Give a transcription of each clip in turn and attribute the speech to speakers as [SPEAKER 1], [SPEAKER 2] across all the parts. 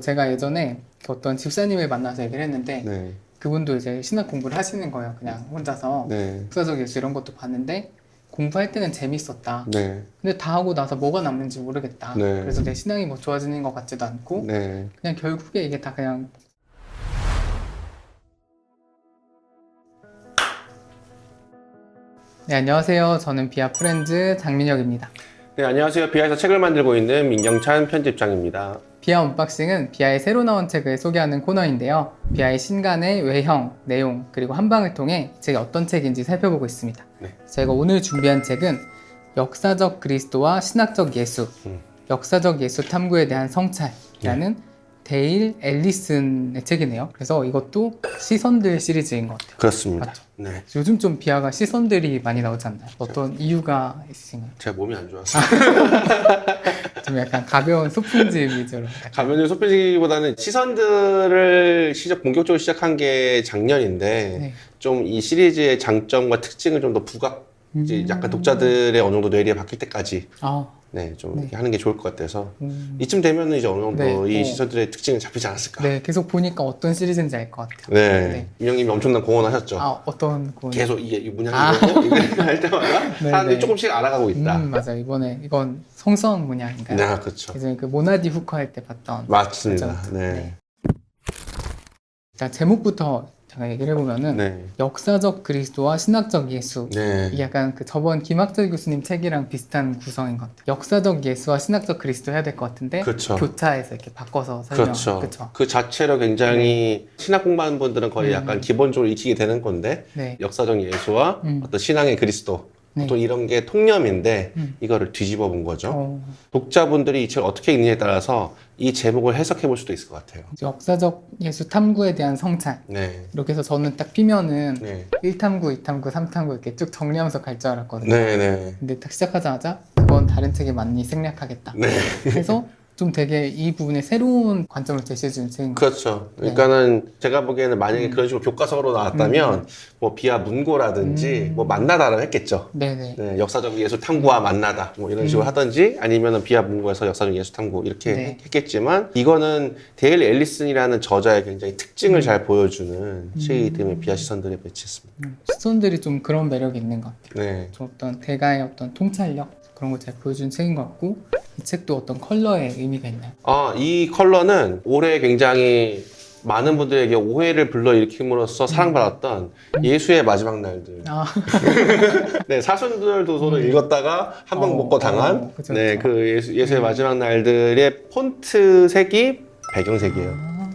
[SPEAKER 1] 제가 예전에 어떤 집사님을 만나서 얘기를 했는데
[SPEAKER 2] 네.
[SPEAKER 1] 그분도 이제 신학 공부를 하시는 거예요. 그냥 혼자서
[SPEAKER 2] 네.
[SPEAKER 1] 역사적 예수 이런 것도 봤는데 공부할 때는 재밌었다.
[SPEAKER 2] 네.
[SPEAKER 1] 근데 다 하고 나서 뭐가 남는지 모르겠다.
[SPEAKER 2] 네.
[SPEAKER 1] 그래서 내 신앙이 뭐 좋아지는 것 같지도 않고
[SPEAKER 2] 네.
[SPEAKER 1] 그냥 결국에 이게 다 그냥 네 안녕하세요. 저는 비아 프렌즈 장민혁입니다.
[SPEAKER 2] 네, 안녕하세요. 비아에서 책을 만들고 있는 민경찬 편집장입니다.
[SPEAKER 1] 비아 언박싱은 비아의 새로 나온 책을 소개하는 코너인데요. 비아의 신간의 외형, 내용, 그리고 한방을 통해 이 책이 어떤 책인지 살펴보고 있습니다.
[SPEAKER 2] 네.
[SPEAKER 1] 제가 오늘 준비한 책은 역사적 그리스도와 신학적 예수,
[SPEAKER 2] 음.
[SPEAKER 1] 역사적 예수 탐구에 대한 성찰이라는 데일 앨리슨의 책이네요. 그래서 이것도 시선들 시리즈인 것 같아요.
[SPEAKER 2] 그렇습니다.
[SPEAKER 1] 맞죠.
[SPEAKER 2] 네.
[SPEAKER 1] 요즘 좀 비아가 시선들이 많이 나오지 않나요? 어떤 이유가 있으신가요?
[SPEAKER 2] 제가 몸이 안 좋아서.
[SPEAKER 1] 좀 약간 가벼운 소풍집 위주로.
[SPEAKER 2] 가면을 소피지기보다는 시선들을 시작, 본격적으로 시작한 게 작년인데,
[SPEAKER 1] 네.
[SPEAKER 2] 좀 이 시리즈의 장점과 특징을 좀 더 부각, 이제
[SPEAKER 1] 음.
[SPEAKER 2] 약간 독자들의 어느 정도 뇌리에 박힐 때까지,
[SPEAKER 1] 아,
[SPEAKER 2] 네, 좀
[SPEAKER 1] 네.
[SPEAKER 2] 이렇게 하는 게 좋을 것 같아서,
[SPEAKER 1] 음.
[SPEAKER 2] 이쯤 되면 이제 어느 정도
[SPEAKER 1] 네.
[SPEAKER 2] 이
[SPEAKER 1] 어.
[SPEAKER 2] 시선들의 특징을 잡히지 않았을까.
[SPEAKER 1] 네, 계속 보니까 어떤 시리즈인지 알 것 같아요.
[SPEAKER 2] 네.
[SPEAKER 1] 네.
[SPEAKER 2] 민영님이 엄청난 공헌하셨죠.
[SPEAKER 1] 아, 어떤 고
[SPEAKER 2] 계속 이게 이 문양이
[SPEAKER 1] 아.
[SPEAKER 2] 할 때마다
[SPEAKER 1] 네,
[SPEAKER 2] 사람들이
[SPEAKER 1] 네.
[SPEAKER 2] 조금씩 알아가고 있다.
[SPEAKER 1] 음, 맞아요. 이번에 이건 성수학 문양인가요?
[SPEAKER 2] 네, 그렇죠.
[SPEAKER 1] 예전에 그 모나디 후커 할 때 봤던.
[SPEAKER 2] 맞습니다. 네.
[SPEAKER 1] 네. 자, 제목부터 제가 얘기를 해보면은
[SPEAKER 2] 네.
[SPEAKER 1] 역사적 그리스도와 신학적 예수.
[SPEAKER 2] 네.
[SPEAKER 1] 이게 약간 그 저번 김학철 교수님 책이랑 비슷한 구성인 것 같아요. 역사적 예수와 신학적 그리스도 해야 될 것 같은데
[SPEAKER 2] 그렇죠.
[SPEAKER 1] 교차해서 이렇게 바꿔서 설명.
[SPEAKER 2] 그렇죠.
[SPEAKER 1] 그렇죠.
[SPEAKER 2] 그 자체로 굉장히 신학 공부하는 분들은 거의
[SPEAKER 1] 음.
[SPEAKER 2] 약간 기본적으로 익히게 되는 건데
[SPEAKER 1] 네.
[SPEAKER 2] 역사적 예수와
[SPEAKER 1] 음.
[SPEAKER 2] 어떤 신앙의 그리스도
[SPEAKER 1] 네.
[SPEAKER 2] 보통 이런 게 통념인데
[SPEAKER 1] 음.
[SPEAKER 2] 이거를 뒤집어 본 거죠.
[SPEAKER 1] 어,
[SPEAKER 2] 독자분들이 이 책을 어떻게 읽느냐에 따라서 이 제목을 해석해 볼 수도 있을 것 같아요.
[SPEAKER 1] 역사적 예수 탐구에 대한 성찰.
[SPEAKER 2] 네.
[SPEAKER 1] 이렇게 해서 저는 딱 피면은
[SPEAKER 2] 네.
[SPEAKER 1] 1탐구, 2탐구, 3탐구 이렇게 쭉 정리하면서 갈 줄 알았거든요.
[SPEAKER 2] 네, 네.
[SPEAKER 1] 근데 딱 시작하자마자 그건 다른 책에 많이 생략하겠다.
[SPEAKER 2] 네.
[SPEAKER 1] 그래서 좀 되게 이 부분에 새로운 관점을 제시해 주는 책인 것
[SPEAKER 2] 그렇죠. 그러니까는 제가 보기에는 만약에
[SPEAKER 1] 네. 음.
[SPEAKER 2] 그런 식으로 교과서로 나왔다면 뭐 비아 문고라든지
[SPEAKER 1] 음.
[SPEAKER 2] 뭐 만나다라고 했겠죠.
[SPEAKER 1] 네네.
[SPEAKER 2] 네, 역사적 예수 탐구와 만나다 뭐 이런 식으로
[SPEAKER 1] 음.
[SPEAKER 2] 하든지 아니면은 비아 문고에서 역사적 예수 탐구 이렇게
[SPEAKER 1] 네.
[SPEAKER 2] 했겠지만 이거는 데일 앨리슨이라는 저자의 굉장히 특징을
[SPEAKER 1] 음.
[SPEAKER 2] 잘 보여주는 책이기 때문에 비아 시선들에 배치했습니다.
[SPEAKER 1] 음, 시선들이 좀 그런 매력이 있는 것 같아요.
[SPEAKER 2] 네,
[SPEAKER 1] 좀 어떤 대가의 어떤 통찰력 그런 걸 잘 보여준 책인 것 같고 이 책도 어떤 컬러의 의미가 있나요?
[SPEAKER 2] 아, 이 컬러는 올해 굉장히 많은 분들에게 오해를 불러일으킴으로써 사랑받았던 예수의 마지막 날들.
[SPEAKER 1] 아,
[SPEAKER 2] 네, 사순들 도서를 읽었다가 한방
[SPEAKER 1] 어,
[SPEAKER 2] 먹고 당한
[SPEAKER 1] 어, 그쵸,
[SPEAKER 2] 네,
[SPEAKER 1] 그쵸.
[SPEAKER 2] 그 예수, 예수의
[SPEAKER 1] 음.
[SPEAKER 2] 마지막 날들의 폰트 색이 배경색이에요.
[SPEAKER 1] 아,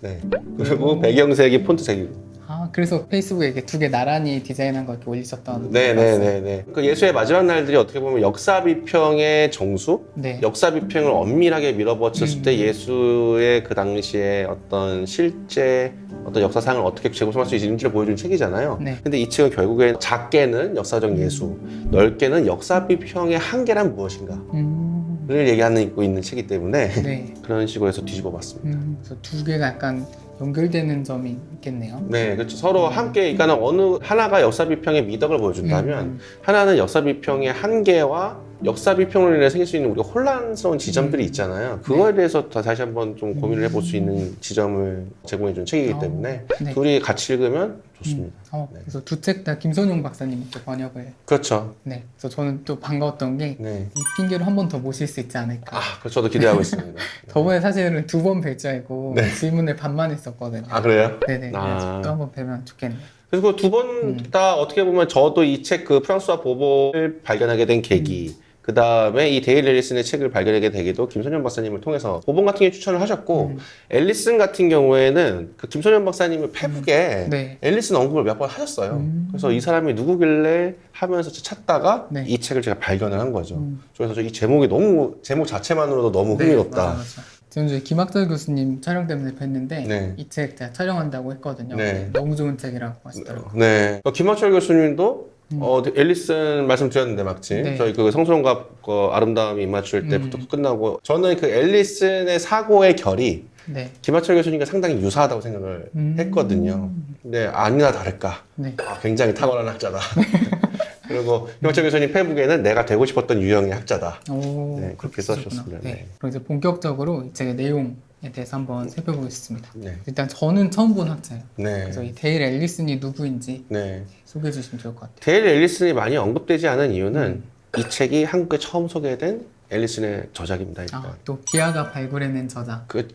[SPEAKER 2] 네. 그리고 배경색이 폰트 색이고.
[SPEAKER 1] 아, 그래서 페이스북에 이렇게 두 개 나란히 디자인한 거 이렇게 올리셨던
[SPEAKER 2] 네,
[SPEAKER 1] 거
[SPEAKER 2] 네,
[SPEAKER 1] 봤어요.
[SPEAKER 2] 네, 네. 그 예수의 마지막 날들이 어떻게 보면 역사 비평의 정수,
[SPEAKER 1] 네.
[SPEAKER 2] 역사 비평을 엄밀하게 밀어붙였을
[SPEAKER 1] 음.
[SPEAKER 2] 때 예수의 그 당시에 어떤 실제 어떤 역사상을 어떻게 재구성할 수 있는지를 보여주는 책이잖아요.
[SPEAKER 1] 네.
[SPEAKER 2] 근데 이 책은 결국엔 작게는 역사적 예수, 넓게는 역사 비평의 한계란 무엇인가.
[SPEAKER 1] 음,
[SPEAKER 2] 를 얘기하고 있는 책이기 때문에
[SPEAKER 1] 네.
[SPEAKER 2] 그런 식으로 해서 뒤집어 봤습니다.
[SPEAKER 1] 음, 그래서 두 개가 약간 연결되는 점이 있겠네요.
[SPEAKER 2] 네, 그렇죠. 서로 함께, 그러니까 어느 하나가 역사 비평의 미덕을 보여준다면
[SPEAKER 1] 음,
[SPEAKER 2] 하나는 역사 비평의 한계와 역사 비평으로 인해 생길 수 있는 우리가 혼란스러운 지점들이
[SPEAKER 1] 음.
[SPEAKER 2] 있잖아요. 그거에 대해서 더 다시 한번 좀 고민을 해볼 수 있는 지점을 제공해 준 책이기
[SPEAKER 1] 어,
[SPEAKER 2] 때문에
[SPEAKER 1] 네.
[SPEAKER 2] 둘이 같이 읽으면 좋습니다.
[SPEAKER 1] 어,
[SPEAKER 2] 네.
[SPEAKER 1] 그래서 두 책 다 김선용 박사님이 또 번역을.
[SPEAKER 2] 그렇죠.
[SPEAKER 1] 네. 그래서 저는 또 반가웠던 게 이
[SPEAKER 2] 네.
[SPEAKER 1] 핑계로 한 번 더 모실 수 있지 않을까.
[SPEAKER 2] 아, 그 저도 기대하고 있습니다.
[SPEAKER 1] 저번에 사실은 두 번 뵐 줄 알고
[SPEAKER 2] 네.
[SPEAKER 1] 질문을 반만 했었거든요.
[SPEAKER 2] 아, 그래요?
[SPEAKER 1] 네네.
[SPEAKER 2] 아.
[SPEAKER 1] 그래서 또한 번 뵈면 좋겠네요.
[SPEAKER 2] 그리고 두번
[SPEAKER 1] 음.
[SPEAKER 2] 다 어떻게 보면 저도 이 책 그 프랑스와 보복을 발견하게 된 계기.
[SPEAKER 1] 음.
[SPEAKER 2] 그 다음에 이 데일 앨리슨의 책을 발견하게 되기도 김선현 박사님을 통해서 보복 같은 경우 추천을 하셨고
[SPEAKER 1] 음.
[SPEAKER 2] 앨리슨 같은 경우에는 그 김선현 박사님을 페북에
[SPEAKER 1] 네.
[SPEAKER 2] 앨리슨 언급을 몇 번 하셨어요.
[SPEAKER 1] 음.
[SPEAKER 2] 그래서 이 사람이 누구길래 하면서 찾다가
[SPEAKER 1] 네.
[SPEAKER 2] 이 책을 제가 발견을 한 거죠.
[SPEAKER 1] 음.
[SPEAKER 2] 그래서 이 제목이 너무 제목 자체만으로도 너무
[SPEAKER 1] 네,
[SPEAKER 2] 흥미롭다.
[SPEAKER 1] 맞아, 맞아. 지난주에 김학철 교수님 촬영 때문에 뵀는데
[SPEAKER 2] 네.
[SPEAKER 1] 이책 제가 촬영한다고 했거든요.
[SPEAKER 2] 네.
[SPEAKER 1] 너무 좋은 책이라고 하시더라고요.
[SPEAKER 2] 네. 어, 김학철 교수님도
[SPEAKER 1] 음.
[SPEAKER 2] 어, 앨리슨 말씀드렸는데 마침
[SPEAKER 1] 네.
[SPEAKER 2] 저희 그 성소론과 그 아름다움이 맞출 때부터
[SPEAKER 1] 음.
[SPEAKER 2] 끝나고 저는 그 앨리슨의 사고의 결이
[SPEAKER 1] 네.
[SPEAKER 2] 김학철 교수님과 상당히 유사하다고 생각을
[SPEAKER 1] 음.
[SPEAKER 2] 했거든요. 근데 아니나 다를까
[SPEAKER 1] 네.
[SPEAKER 2] 아, 굉장히 탁월한 학자다. 그리고 김학철 교수님 페북에는 내가 되고 싶었던 유형의 학자다.
[SPEAKER 1] 오,
[SPEAKER 2] 네, 그렇게. 써주셨습니다.
[SPEAKER 1] 네.
[SPEAKER 2] 네.
[SPEAKER 1] 그럼 이제 본격적으로 이 책의 내용에 대해서 한번 살펴보겠습니다.
[SPEAKER 2] 네.
[SPEAKER 1] 일단 저는 처음 본 학자예요.
[SPEAKER 2] 네.
[SPEAKER 1] 그래서 이 데일 앨리슨이 누구인지
[SPEAKER 2] 네.
[SPEAKER 1] 소개해 주시면 좋을 것 같아요.
[SPEAKER 2] 데일 앨리슨이 많이 언급되지 않은 이유는
[SPEAKER 1] 음.
[SPEAKER 2] 이 책이 한국에 처음 소개된 앨리슨의 저작입니다. 일단.
[SPEAKER 1] 아, 또 비아가 발굴해낸 저자.
[SPEAKER 2] 그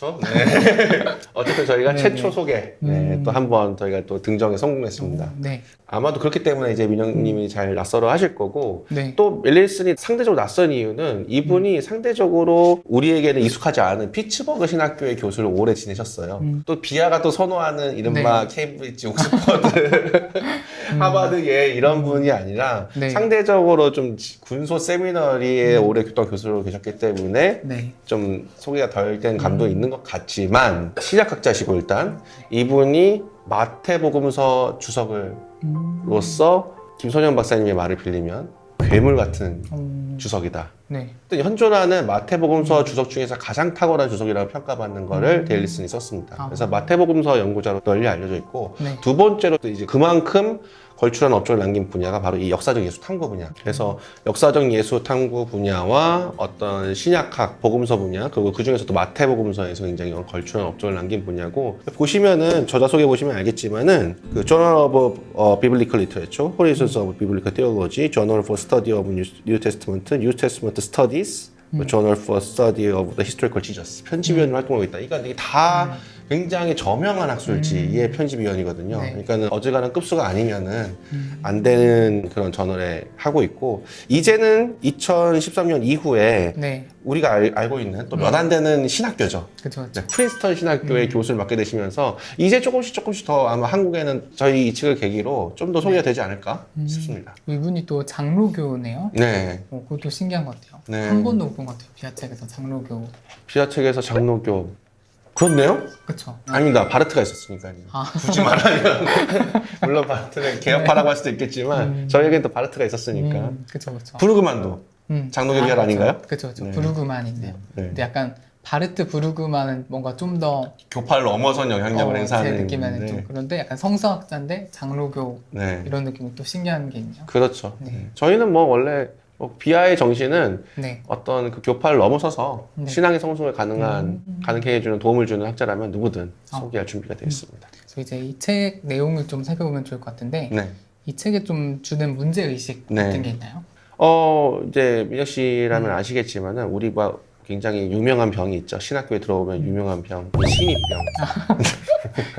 [SPEAKER 2] 렇죠. 네. 어쨌든 저희가
[SPEAKER 1] 네,
[SPEAKER 2] 최초
[SPEAKER 1] 네.
[SPEAKER 2] 소개 네,
[SPEAKER 1] 음.
[SPEAKER 2] 또 한 번 저희가 또 등정에 성공했습니다.
[SPEAKER 1] 네.
[SPEAKER 2] 아마도 그렇기 때문에 이제 민영님이 잘 낯설어 하실 거고
[SPEAKER 1] 네.
[SPEAKER 2] 또 앨리슨이 상대적으로 낯선 이유는
[SPEAKER 1] 음.
[SPEAKER 2] 이분이 상대적으로 우리에게는 익숙하지 않은 피츠버그 신학교의 교수를 오래 지내셨어요.
[SPEAKER 1] 음.
[SPEAKER 2] 또 비아가 또 선호하는 이른바 케임브리지, 옥스퍼드, 하버드의 이런 분이 아니라
[SPEAKER 1] 음. 네.
[SPEAKER 2] 상대적으로 좀 군소 세미너리에 오래 교통 교수로 계셨기 때문에
[SPEAKER 1] 네.
[SPEAKER 2] 좀 소개가 덜된
[SPEAKER 1] 음.
[SPEAKER 2] 감도 있는 것 같지만 신약학자시고 일단 이분이 마태복음서 주석을
[SPEAKER 1] 음.
[SPEAKER 2] 로서 김소년 박사님의 말을 빌리면 괴물 같은
[SPEAKER 1] 음.
[SPEAKER 2] 주석이다.
[SPEAKER 1] 네.
[SPEAKER 2] 또 현존하는 마태복음서 주석 중에서 가장 탁월한 주석이라고 평가받는 거를
[SPEAKER 1] 음.
[SPEAKER 2] 데일리슨이 썼습니다.
[SPEAKER 1] 아.
[SPEAKER 2] 그래서 마태복음서 연구자로 널리 알려져 있고
[SPEAKER 1] 네.
[SPEAKER 2] 두 번째로 또 이제 그만큼 걸출한 업적을 남긴 분야가 바로 이 역사적 예수 탐구 분야. 그래서 역사적 예수 탐구 분야와 어떤 신약학 복음서 분야 그리고 그 중에서도 마태 복음서에서 굉장히 걸출한 업적을 남긴 분야고 보시면은 저자 소개 보시면 알겠지만은 그 Journal of 어, Biblical Literature, Horizons of Biblical Theology, Journal for Study of New, Testament, New Testament Studies, Journal for Study of the Historical Jesus 편집위원으로 활동하고 있다. 그러니까 이게 다 굉장히 저명한 학술지의 편집위원이거든요.
[SPEAKER 1] 네.
[SPEAKER 2] 그러니까는 어지간한 급수가 아니면은
[SPEAKER 1] 음.
[SPEAKER 2] 안 되는 그런 전월에 하고 있고 이제는 2013년 이후에
[SPEAKER 1] 네.
[SPEAKER 2] 우리가 알, 고 있는 또 몇 안 되는 신학교죠.
[SPEAKER 1] 그렇죠. 그렇죠.
[SPEAKER 2] 네, 프린스턴 신학교의 교수를 맡게 되시면서 이제 조금씩 조금씩 더 아마 한국에는 저희 이 책을 계기로 좀 더 소개가 되지 않을까
[SPEAKER 1] 음.
[SPEAKER 2] 싶습니다.
[SPEAKER 1] 이분이 또 장로교네요.
[SPEAKER 2] 네.
[SPEAKER 1] 어, 그것도 신기한 것 같아요.
[SPEAKER 2] 네.
[SPEAKER 1] 한 번도 못 본 것 같아요. 비아책에서 장로교.
[SPEAKER 2] 비아책에서 장로교 그렇네요?
[SPEAKER 1] 그렇죠.
[SPEAKER 2] 아닙니다. 바르트가 있었으니까요.
[SPEAKER 1] 아.
[SPEAKER 2] 굳이 말하면 물론 바르트는 개혁파라고 할 수도 있겠지만
[SPEAKER 1] 음.
[SPEAKER 2] 저희에겐 또 바르트가 있었으니까
[SPEAKER 1] 음, 그렇죠, 그렇죠.
[SPEAKER 2] 부르그만도
[SPEAKER 1] 음.
[SPEAKER 2] 장로교 계열 아닌가요?
[SPEAKER 1] 그렇죠, 그렇죠.
[SPEAKER 2] 네.
[SPEAKER 1] 부르그만인데요.
[SPEAKER 2] 네.
[SPEAKER 1] 근데 약간 바르트 부르그만은 뭔가 좀 더
[SPEAKER 2] 교파를 넘어선 영향력을
[SPEAKER 1] 제
[SPEAKER 2] 행사하는
[SPEAKER 1] 느낌에는
[SPEAKER 2] 네.
[SPEAKER 1] 좀 그런데 약간 성서학자인데 장로교
[SPEAKER 2] 네.
[SPEAKER 1] 이런 느낌이 또 신기한 게 있네요.
[SPEAKER 2] 그렇죠.
[SPEAKER 1] 네.
[SPEAKER 2] 저희는 뭐 원래 뭐 비하의 정신은
[SPEAKER 1] 네.
[SPEAKER 2] 어떤 그 교파를 넘어서서
[SPEAKER 1] 네.
[SPEAKER 2] 신앙의 성숙을 가능한
[SPEAKER 1] 음.
[SPEAKER 2] 가능케 해주는 도움을 주는 학자라면 누구든
[SPEAKER 1] 아.
[SPEAKER 2] 소개할 준비가 되어 있습니다.
[SPEAKER 1] 그래서 이제 이 책 내용을 좀 살펴보면 좋을 것 같은데
[SPEAKER 2] 네.
[SPEAKER 1] 이 책에 좀 주는 문제 의식
[SPEAKER 2] 네.
[SPEAKER 1] 같은 게 있나요?
[SPEAKER 2] 어 이제 민혁 씨라면
[SPEAKER 1] 음.
[SPEAKER 2] 아시겠지만은 우리 뭐 굉장히 유명한 병이 있죠. 신학교에 들어오면
[SPEAKER 1] 음.
[SPEAKER 2] 유명한 병, 신입병.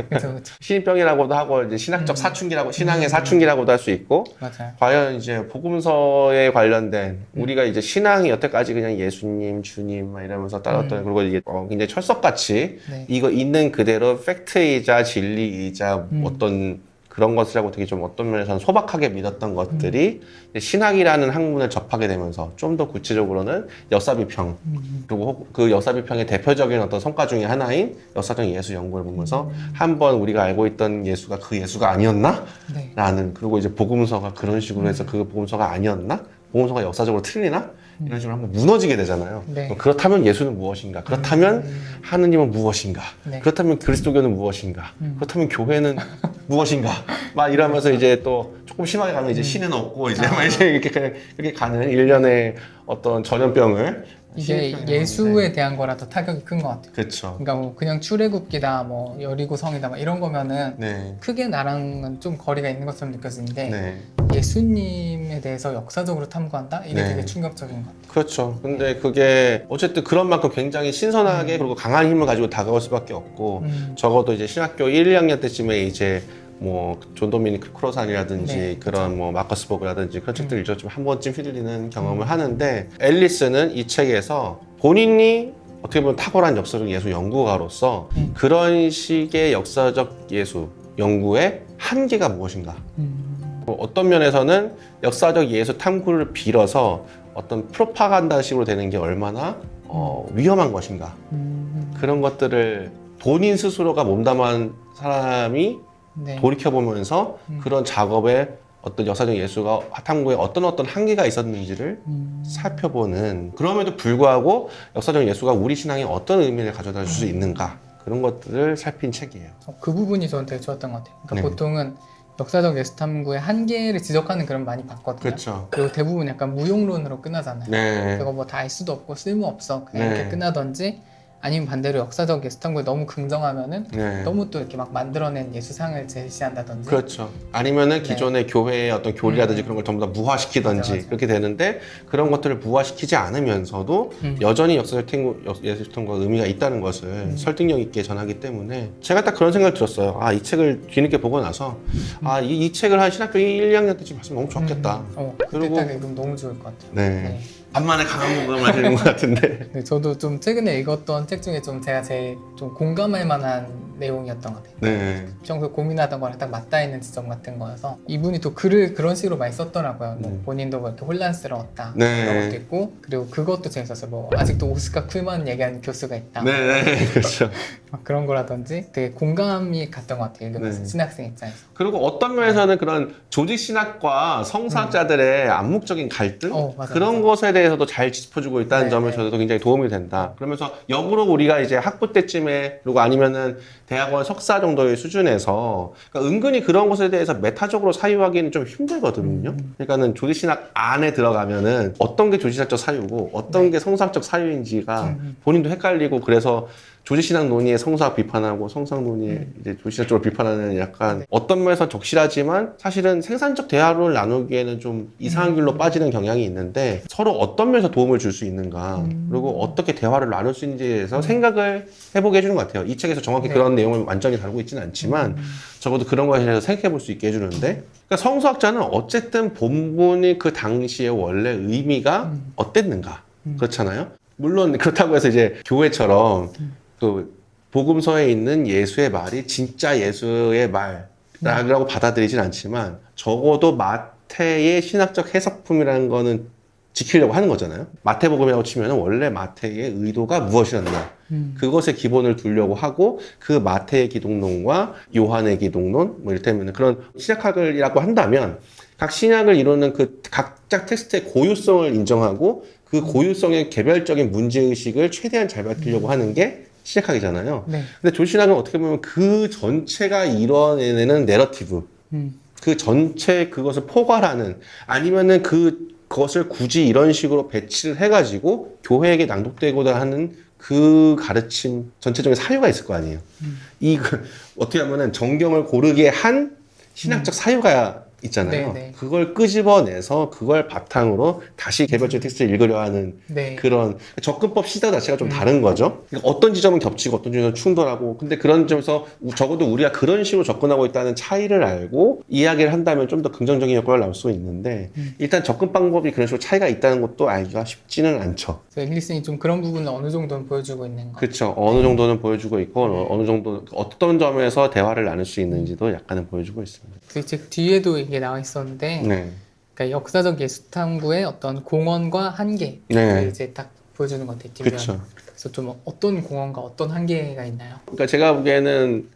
[SPEAKER 1] 그렇죠, 그렇죠.
[SPEAKER 2] 신입병이라고도 하고 이제 신학적
[SPEAKER 1] 음.
[SPEAKER 2] 사춘기라고 신앙의 사춘기라고도 할 수 있고
[SPEAKER 1] 맞아요.
[SPEAKER 2] 과연 이제 복음서에 관련된
[SPEAKER 1] 음.
[SPEAKER 2] 우리가 이제 신앙이 여태까지 그냥 예수님, 주님 막 이러면서 따랐던
[SPEAKER 1] 음.
[SPEAKER 2] 그리고 이게 어, 굉장히 철석같이
[SPEAKER 1] 네.
[SPEAKER 2] 이거 있는 그대로 팩트이자 진리이자
[SPEAKER 1] 음.
[SPEAKER 2] 어떤 그런 것이라고 되게 좀 어떤 면에서는 소박하게 믿었던 것들이
[SPEAKER 1] 음.
[SPEAKER 2] 신학이라는 학문을 접하게 되면서 좀 더 구체적으로는 역사비평
[SPEAKER 1] 음,
[SPEAKER 2] 그리고 혹- 그 역사비평의 대표적인 어떤 성과 중에 하나인 역사적 예수 연구를 보면서
[SPEAKER 1] 음.
[SPEAKER 2] 한번 우리가 알고 있던 예수가 그 예수가 아니었나?
[SPEAKER 1] 네.
[SPEAKER 2] 라는 그리고 이제 복음서가 그런 식으로 해서 그 복음서가 아니었나? 복음서가 역사적으로 틀리나? 이런 식으로 한번 무너지게 되잖아요.
[SPEAKER 1] 네.
[SPEAKER 2] 그럼 그렇다면 예수는 무엇인가? 그렇다면
[SPEAKER 1] 음.
[SPEAKER 2] 하느님은 무엇인가?
[SPEAKER 1] 네.
[SPEAKER 2] 그렇다면 그리스도교는 무엇인가?
[SPEAKER 1] 음.
[SPEAKER 2] 그렇다면 교회는 무엇인가? 막 이러면서 이제 또 조금 심하게 가면 이제
[SPEAKER 1] 음.
[SPEAKER 2] 신은 없고 이제
[SPEAKER 1] 아.
[SPEAKER 2] 막 이제 이렇게 그냥 이렇게 가는 일련의 어떤 전염병을
[SPEAKER 1] 이게 예수에
[SPEAKER 2] 하는데.
[SPEAKER 1] 대한 거라 더 타격이 큰 것 같아요.
[SPEAKER 2] 그렇죠.
[SPEAKER 1] 그러니까 뭐 그냥 출애굽기다, 뭐 여리고성이다, 막 이런 거면은
[SPEAKER 2] 네.
[SPEAKER 1] 크게 나랑은 좀 거리가 있는 것처럼 느껴지는데
[SPEAKER 2] 네.
[SPEAKER 1] 예수님에 대해서 역사적으로 탐구한다? 이게
[SPEAKER 2] 네.
[SPEAKER 1] 되게 충격적인 것 같아요.
[SPEAKER 2] 그렇죠. 근데 그게 어쨌든 그런 만큼 굉장히 신선하게
[SPEAKER 1] 음.
[SPEAKER 2] 그리고 강한 힘을 가지고 다가올 수밖에 없고
[SPEAKER 1] 음.
[SPEAKER 2] 적어도 이제 신학교 1, 2학년 때쯤에 이제 뭐존 도미니크 크로산이라든지
[SPEAKER 1] 네,
[SPEAKER 2] 그런 뭐 마커스 보그라든지 그런 책들 읽었지만 한 번쯤 휘둘리는 경험을
[SPEAKER 1] 음.
[SPEAKER 2] 하는데 앨리스는 이 책에서 본인이 어떻게 보면 탁월한 역사적 예수 연구가로서
[SPEAKER 1] 음.
[SPEAKER 2] 그런 식의 역사적 예수 연구의 한계가 무엇인가
[SPEAKER 1] 음.
[SPEAKER 2] 뭐 어떤 면에서는 역사적 예수 탐구를 빌어서 어떤 프로파간다식으로 되는 게 얼마나 어, 위험한 것인가
[SPEAKER 1] 음.
[SPEAKER 2] 그런 것들을 본인 스스로가 몸담한 사람이
[SPEAKER 1] 네.
[SPEAKER 2] 돌이켜보면서
[SPEAKER 1] 음.
[SPEAKER 2] 그런 작업에 어떤 역사적 예수가 탐구에 어떤 어떤 한계가 있었는지를
[SPEAKER 1] 음.
[SPEAKER 2] 살펴보는 그럼에도 불구하고 역사적 예수가 우리 신앙에 어떤 의미를 가져다 줄수
[SPEAKER 1] 음.
[SPEAKER 2] 있는가 그런 것들을 살핀 책이에요.
[SPEAKER 1] 어, 그 부분이 저는 되게 좋았던 것 같아요. 그러니까
[SPEAKER 2] 네.
[SPEAKER 1] 보통은 역사적 예수 탐구의 한계를 지적하는 그런 많이 봤거든요.
[SPEAKER 2] 그렇죠.
[SPEAKER 1] 그리고 대부분 약간 무용론으로 끝나잖아요.
[SPEAKER 2] 네.
[SPEAKER 1] 그거 뭐 다 알 수도 없고 쓸모 없어 그냥
[SPEAKER 2] 네.
[SPEAKER 1] 이렇게 끝나던지 아니면 반대로 역사적 예수 탐구에 너무 긍정하면은
[SPEAKER 2] 네.
[SPEAKER 1] 너무 또 이렇게 막 만들어낸 예수상을 제시한다든지
[SPEAKER 2] 그렇죠. 아니면은 기존의 교회의 어떤 교리라든지 그런 걸 전부 다 무화시키든지
[SPEAKER 1] 네. 맞아, 맞아.
[SPEAKER 2] 그렇게 되는데 그런 것들을 무화시키지 않으면서도
[SPEAKER 1] 음.
[SPEAKER 2] 여전히 역사적 탱고, 역- 예술통과 의미가 있다는 것을
[SPEAKER 1] 음.
[SPEAKER 2] 설득력 있게 전하기 때문에 제가 딱 그런 생각을 들었어요. 아, 이 책을 뒤늦게 보고 나서 아, 이, 이 책을 한 신학교 1, 2학년 때쯤 봤으면 너무 좋았겠다.
[SPEAKER 1] 음. 어, 그때
[SPEAKER 2] 그리고-
[SPEAKER 1] 딱 읽으면 너무 좋을 것 같아요.
[SPEAKER 2] 네.
[SPEAKER 1] 네.
[SPEAKER 2] 간만에 강한 공감을 하시는 것 같은데.
[SPEAKER 1] 네, 저도 좀 최근에 읽었던 책 중에 좀 제가 제일 좀 공감할 만한 내용이었던 것 같아요.
[SPEAKER 2] 네.
[SPEAKER 1] 평소 고민하던 거랑 딱 맞닿아 있는 지점 같은 거여서 이분이 또 글을 그런 식으로 많이 썼더라고요. 뭐
[SPEAKER 2] 음.
[SPEAKER 1] 본인도 뭐 이렇게 혼란스러웠다
[SPEAKER 2] 네.
[SPEAKER 1] 그런 것도 있고 그리고 그것도 재밌었어요. 뭐 아직도 오스카 쿨만 얘기하는 교수가 있다.
[SPEAKER 2] 네, 네. 그렇죠.
[SPEAKER 1] 막 그런 거라든지 되게 공감이 갔던 것 같아요. 읽으면서
[SPEAKER 2] 네.
[SPEAKER 1] 신학생 입장에서.
[SPEAKER 2] 그리고 어떤 면에서는 그런 조직 신학과 성사학자들의 암묵적인 갈등
[SPEAKER 1] 어, 맞아,
[SPEAKER 2] 그런
[SPEAKER 1] 맞아.
[SPEAKER 2] 것에 대해서도 잘 짚어주고 있다는
[SPEAKER 1] 네,
[SPEAKER 2] 점에서도 굉장히 도움이 된다. 그러면서 역으로 우리가 이제 학부 때쯤에 그리고 아니면은 대학원 석사 정도의 수준에서 그러니까 은근히 그런 것에 대해서 메타적으로 사유하기는 좀 힘들거든요.
[SPEAKER 1] 음.
[SPEAKER 2] 그러니까는 조직 신학 안에 들어가면은 어떤 게 조직학적 사유고 어떤
[SPEAKER 1] 네.
[SPEAKER 2] 게 성사학적 사유인지가
[SPEAKER 1] 음.
[SPEAKER 2] 본인도 헷갈리고 그래서 조직신학 논의에 성사학 비판하고 성사학 논의에
[SPEAKER 1] 음.
[SPEAKER 2] 이제 조직신학 쪽으로 비판하는 약간
[SPEAKER 1] 네.
[SPEAKER 2] 어떤 면에서 적실하지만 사실은 생산적 대화를 나누기에는 좀 이상한 길로
[SPEAKER 1] 음.
[SPEAKER 2] 빠지는 경향이 있는데 서로 어떤 면에서 도움을 줄 수 있는가
[SPEAKER 1] 음.
[SPEAKER 2] 그리고 어떻게 대화를 나눌 수 있는지에 대해서 생각을 해보게 해주는 것 같아요. 이 책에서 정확히
[SPEAKER 1] 네.
[SPEAKER 2] 그런 내용을 완전히 다루고 있지는 않지만
[SPEAKER 1] 음.
[SPEAKER 2] 적어도 그런 거에 대해서 생각해 볼 수 있게 해주는데 그러니까 성서학자는 어쨌든 본문이 그 당시의 원래 의미가
[SPEAKER 1] 음.
[SPEAKER 2] 어땠는가
[SPEAKER 1] 음.
[SPEAKER 2] 그렇잖아요. 물론 그렇다고 해서 이제 교회처럼
[SPEAKER 1] 음.
[SPEAKER 2] 그 복음서에 있는 예수의 말이 진짜 예수의 말이라고
[SPEAKER 1] 음.
[SPEAKER 2] 받아들이진 않지만 적어도 마태의 신학적 해석품이라는 거는 지키려고 하는 거잖아요. 마태복음이라고 치면 원래 마태의 의도가 무엇이었나
[SPEAKER 1] 음.
[SPEAKER 2] 그것에 기본을 두려고 하고 그 마태의 기독론과 요한의 기독론 뭐 이를테면 그런 신약학이라고 한다면 각 신약을 이루는 그 각자 텍스트의 고유성을 인정하고 그 고유성의 개별적인 문제 의식을 최대한 잘 밝히려고 하는 게 신약학이잖아요.
[SPEAKER 1] 네.
[SPEAKER 2] 근데 조신학은 어떻게 보면 그 전체가 이뤄내는 내러티브
[SPEAKER 1] 음.
[SPEAKER 2] 그 전체 그것을 포괄하는 아니면은 그 그것을 굳이 이런 식으로 배치를 해가지고 교회에게 낭독되고자 하는 그 가르침 전체적인 사유가 있을 거 아니에요.
[SPEAKER 1] 음.
[SPEAKER 2] 이 그, 어떻게 하면은 정경을 고르게 한 신학적 사유가 있잖아요.
[SPEAKER 1] 음. 네, 네.
[SPEAKER 2] 그걸 끄집어내서 그걸 바탕으로 다시 개별적 텍스트를 읽으려 하는
[SPEAKER 1] 네.
[SPEAKER 2] 그런 접근법 시작 자체가 좀
[SPEAKER 1] 음.
[SPEAKER 2] 다른 거죠. 그러니까 어떤 지점은 겹치고 어떤 지점은 충돌하고 근데 그런 점에서 우- 적어도 우리가 그런 식으로 접근하고 있다는 차이를 알고 이야기를 한다면 좀 더 긍정적인 효과를 나올 수 있는데
[SPEAKER 1] 음.
[SPEAKER 2] 일단 접근 방법이 그런 식으로 차이가 있다는 것도 알기가 쉽지는 않죠.
[SPEAKER 1] 그래서 앨리슨이 좀 그런 부분을 어느 정도는 보여주고 있는 거.
[SPEAKER 2] 그렇죠. 어느 정도는 보여주고 있고 어- 어느 정도 어떤 점에서 대화를 나눌 수 있는지도 약간은 보여주고 있습니다.
[SPEAKER 1] 그책 뒤에도 이게 나와 있었는데,
[SPEAKER 2] 네.
[SPEAKER 1] 그러니까 역사적 예수 탐구의 어떤 공헌과 한계를
[SPEAKER 2] 네.
[SPEAKER 1] 이제 딱 보여주는 것 같아요. 뒷면.
[SPEAKER 2] 그렇죠.
[SPEAKER 1] 그래서 좀 어떤 공헌과 어떤 한계가 있나요?
[SPEAKER 2] 그러니까 제가 보기에는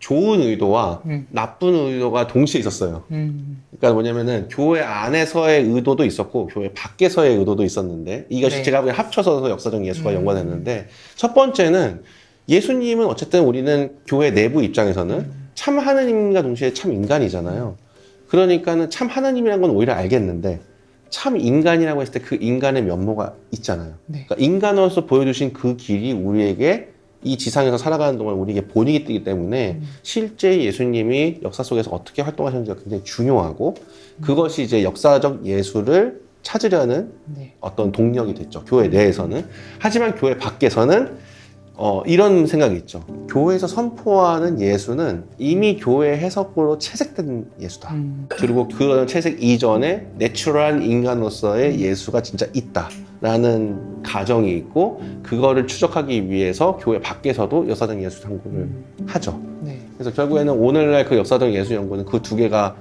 [SPEAKER 2] 좋은 의도와
[SPEAKER 1] 음.
[SPEAKER 2] 나쁜 의도가 동시에 있었어요.
[SPEAKER 1] 음.
[SPEAKER 2] 그러니까 뭐냐면은 교회 안에서의 의도도 있었고 교회 밖에서의 의도도 있었는데 이것이
[SPEAKER 1] 네.
[SPEAKER 2] 제가 보기엔 합쳐서 역사적 예수가
[SPEAKER 1] 음.
[SPEAKER 2] 연관됐는데 첫 번째는 예수님은 어쨌든 우리는 교회 내부 입장에서는
[SPEAKER 1] 음.
[SPEAKER 2] 참 하나님과 동시에 참 인간이잖아요. 그러니까는 참 하나님이라는 건 오히려 알겠는데 참 인간이라고 했을 때 그 인간의 면모가 있잖아요.
[SPEAKER 1] 네.
[SPEAKER 2] 그러니까 인간으로서 보여주신 그 길이 우리에게 이 지상에서 살아가는 동안 우리에게 본이기 뜨기 때문에
[SPEAKER 1] 음.
[SPEAKER 2] 실제 예수님이 역사 속에서 어떻게 활동하셨는지가 굉장히 중요하고 그것이 이제 역사적 예수를 찾으려는
[SPEAKER 1] 네.
[SPEAKER 2] 어떤 동력이 됐죠. 교회 내에서는. 하지만 교회 밖에서는 어, 이런 생각이 있죠. 교회에서 선포하는 예수는 이미 교회 해석으로 채색된 예수다.
[SPEAKER 1] 음.
[SPEAKER 2] 그리고 그런 채색 이전에 내추럴한 인간으로서의 예수가 진짜 있다라는 가정이 있고 그거를 추적하기 위해서 교회 밖에서도 역사적 예수 탐구를
[SPEAKER 1] 음.
[SPEAKER 2] 하죠.
[SPEAKER 1] 네.
[SPEAKER 2] 그래서 결국에는 오늘날 그 역사적 예수 연구는 그 두 개가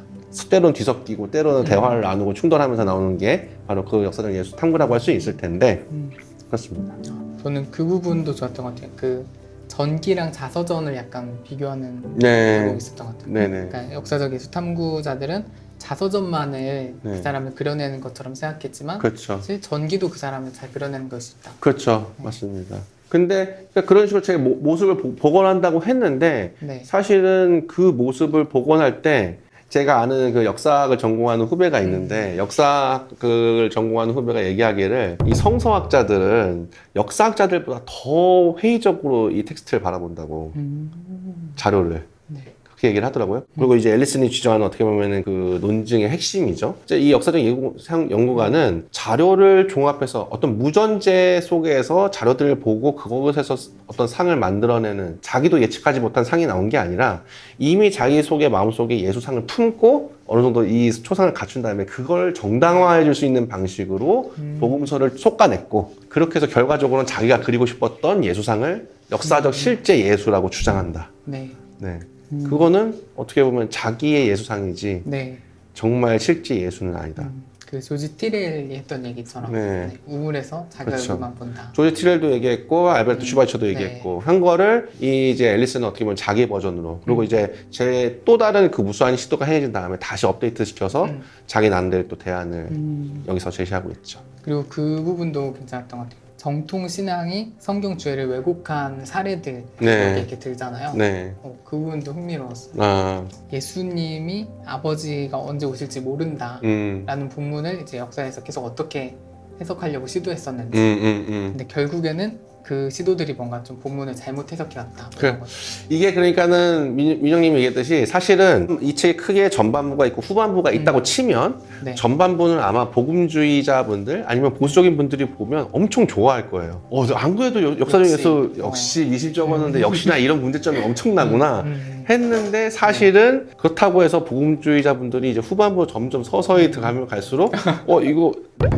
[SPEAKER 2] 때로는 뒤섞이고 때로는
[SPEAKER 1] 음.
[SPEAKER 2] 대화를 나누고 충돌하면서 나오는 게 바로 그 역사적 예수 탐구라고 할 수 있을 텐데
[SPEAKER 1] 음.
[SPEAKER 2] 그렇습니다.
[SPEAKER 1] 저는 그 부분도 좋았던 것 같아요. 그 전기랑 자서전을 약간 비교하는 대목이
[SPEAKER 2] 네,
[SPEAKER 1] 있었던 것 같아요.
[SPEAKER 2] 네네,
[SPEAKER 1] 그러니까 역사적 예수 탐구자들은 자서전만을
[SPEAKER 2] 네.
[SPEAKER 1] 그 사람을 그려내는 것처럼 생각했지만
[SPEAKER 2] 그렇죠.
[SPEAKER 1] 사실 전기도 그 사람을 잘 그려내는 것이 있다.
[SPEAKER 2] 그렇죠, 맞습니다. 근데 그러니까 그런 식으로 모, 모습을 보- 복원한다고 했는데
[SPEAKER 1] 네.
[SPEAKER 2] 사실은 그 모습을 복원할 때 제가 아는 그 역사학을 전공하는 후배가 있는데 역사학을 전공하는 후배가 얘기하기를 이 성서학자들은 역사학자들보다 더 회의적으로 이 텍스트를 바라본다고
[SPEAKER 1] 음.
[SPEAKER 2] 자료를
[SPEAKER 1] 네.
[SPEAKER 2] 그렇게 얘기를 하더라고요. 그리고 이제 앨리슨이 주장하는 어떻게 보면은 그 논증의 핵심이죠. 이제 이 역사적 연구- 연구가는 자료를 종합해서 어떤 무전제 속에서 자료들을 보고 그것에서 어떤 상을 만들어내는 자기도 예측하지 못한 상이 나온 게 아니라 이미 자기 속에 마음속에 예수상을 품고 어느 정도 이 초상을 갖춘 다음에 그걸 정당화해 줄 수 있는 방식으로 복음서를 솎아냈고 그렇게 해서 결과적으로는 자기가 그리고 싶었던 예수상을 역사적 실제 예수라고 주장한다.
[SPEAKER 1] 네.
[SPEAKER 2] 네. 그거는 어떻게 보면 자기의 예수상이지
[SPEAKER 1] 네.
[SPEAKER 2] 정말 실제 예수는 아니다.
[SPEAKER 1] 음, 그 조지 티렐이 했던 얘기처럼
[SPEAKER 2] 네.
[SPEAKER 1] 네, 우물에서 자기
[SPEAKER 2] 그렇죠.
[SPEAKER 1] 얼굴만 본다.
[SPEAKER 2] 조지 티렐도 얘기했고 알베르트
[SPEAKER 1] 음.
[SPEAKER 2] 슈바이처도
[SPEAKER 1] 네.
[SPEAKER 2] 얘기했고 한 거를 이 이제 앨리스는 어떻게 보면 자기 버전으로
[SPEAKER 1] 음.
[SPEAKER 2] 그리고 이제 제 또 다른 그 무수한 시도가 해진 다음에 다시 업데이트 시켜서
[SPEAKER 1] 음.
[SPEAKER 2] 자기 나름대로 또 대안을
[SPEAKER 1] 음.
[SPEAKER 2] 여기서 제시하고 있죠.
[SPEAKER 1] 그리고 그 부분도 괜찮았던 것 같아요. 정통 신앙이 성경 주제를 왜곡한 사례들
[SPEAKER 2] 네.
[SPEAKER 1] 이렇게 들잖아요.
[SPEAKER 2] 네.
[SPEAKER 1] 어, 그 부분도 흥미로웠어요.
[SPEAKER 2] 아,
[SPEAKER 1] 예수님이 아버지가 언제 오실지 모른다라는
[SPEAKER 2] 음,
[SPEAKER 1] 본문을 이제 역사에서 계속 어떻게 해석하려고 시도했었는지.
[SPEAKER 2] 음, 음, 음.
[SPEAKER 1] 근데 결국에는 그 시도들이 뭔가 좀 본문을 잘못 해석해 왔다.
[SPEAKER 2] 그래.
[SPEAKER 1] 그런 거죠.
[SPEAKER 2] 이게 그러니까는 민, 민영님이 얘기했듯이 사실은 이 책에 크게 전반부가 있고 후반부가 있다고
[SPEAKER 1] 음.
[SPEAKER 2] 치면
[SPEAKER 1] 네.
[SPEAKER 2] 전반부는 아마 복음주의자분들 아니면 보수적인 분들이 보면 엄청 좋아할 거예요. 어, 안 그래도 여- 역사적에서
[SPEAKER 1] 역시.
[SPEAKER 2] 역시 이실 적었는데 역시나 이런 문제점이 엄청나구나.
[SPEAKER 1] 음.
[SPEAKER 2] 했는데 사실은 그렇다고 해서 복음주의자분들이 이제 후반부 점점 서서히 들어가면 갈수록 어 이거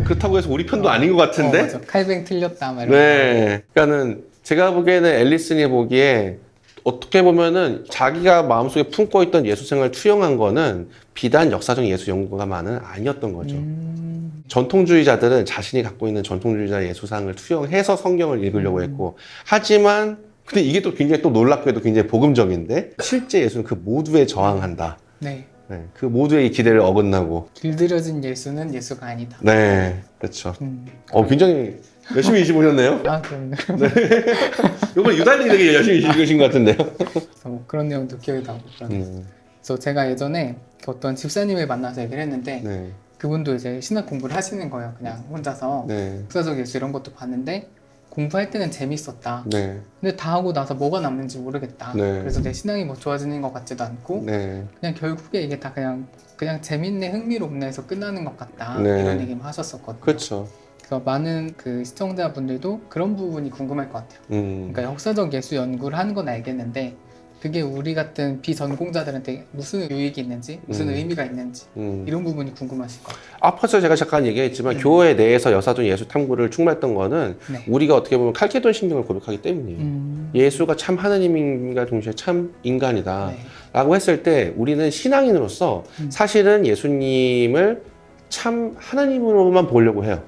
[SPEAKER 2] 그렇다고 해서 우리 편도 아닌 것
[SPEAKER 1] 어,
[SPEAKER 2] 같은데
[SPEAKER 1] 맞아. 칼뱅 틀렸다 막 이런
[SPEAKER 2] 네. 그러니까는 제가 보기에는 앨리슨이 보기에 어떻게 보면은 자기가 마음속에 품고 있던 예수생을 투영한 거는 비단 역사적 예수 연구가만은 아니었던 거죠.
[SPEAKER 1] 음.
[SPEAKER 2] 전통주의자들은 자신이 갖고 있는 전통주의자 예수상을 투영해서 성경을 읽으려고 했고 하지만 근데 이게 또 굉장히 또 놀랍게도 굉장히 복음적인데 실제 예수는 그 모두에 저항한다.
[SPEAKER 1] 네.
[SPEAKER 2] 네. 그 모두의 기대를 어긋나고
[SPEAKER 1] 길들여진 예수는 예수가 아니다.
[SPEAKER 2] 네. 그렇죠.
[SPEAKER 1] 음.
[SPEAKER 2] 어 굉장히 열심히 읽으셨네요.
[SPEAKER 1] 아 그럼
[SPEAKER 2] 이번 유달리 되게 열심히 읽으신 것 같은데요.
[SPEAKER 1] 그래서 뭐 그런 내용도 기억이 나고 그런.
[SPEAKER 2] 음,
[SPEAKER 1] 그래서 제가 예전에 그 어떤 집사님을 만나서 얘기를 했는데
[SPEAKER 2] 네,
[SPEAKER 1] 그분도 이제 신학 공부를 하시는 거예요. 그냥 혼자서
[SPEAKER 2] 네,
[SPEAKER 1] 역사적 예수 이런 것도 봤는데 공부할 때는 재밌었다.
[SPEAKER 2] 네,
[SPEAKER 1] 근데 다 하고 나서 뭐가 남는지 모르겠다.
[SPEAKER 2] 네.
[SPEAKER 1] 그래서 내 신앙이 뭐 좋아지는 것 같지도 않고
[SPEAKER 2] 네,
[SPEAKER 1] 그냥 결국에 이게 다 그냥 그냥 재밌네 흥미롭네에서 끝나는 것 같다.
[SPEAKER 2] 네.
[SPEAKER 1] 이런 얘기만 하셨었거든요.
[SPEAKER 2] 그렇죠.
[SPEAKER 1] 그래서 많은 그 시청자분들도 그런 부분이 궁금할 것 같아요.
[SPEAKER 2] 음,
[SPEAKER 1] 그러니까 역사적 예수 연구를 하는 건 알겠는데 그게 우리 같은 비전공자들한테 무슨 유익이 있는지 무슨
[SPEAKER 2] 음.
[SPEAKER 1] 의미가 있는지
[SPEAKER 2] 음.
[SPEAKER 1] 이런 부분이 궁금하실 것 같아요.
[SPEAKER 2] 앞서서 제가 잠깐 얘기했지만
[SPEAKER 1] 네.
[SPEAKER 2] 교회 내에서 역사적 예수 탐구를 충분했던 거는
[SPEAKER 1] 네.
[SPEAKER 2] 우리가 어떻게 보면 칼케돈 신경을 고백하기 때문이에요.
[SPEAKER 1] 음.
[SPEAKER 2] 예수가 참 하느님인가 동시에 참 인간이다.
[SPEAKER 1] 네.
[SPEAKER 2] 라고 했을 때 우리는 신앙인으로서
[SPEAKER 1] 음.
[SPEAKER 2] 사실은 예수님을 참 하나님으로만 보려고 해요.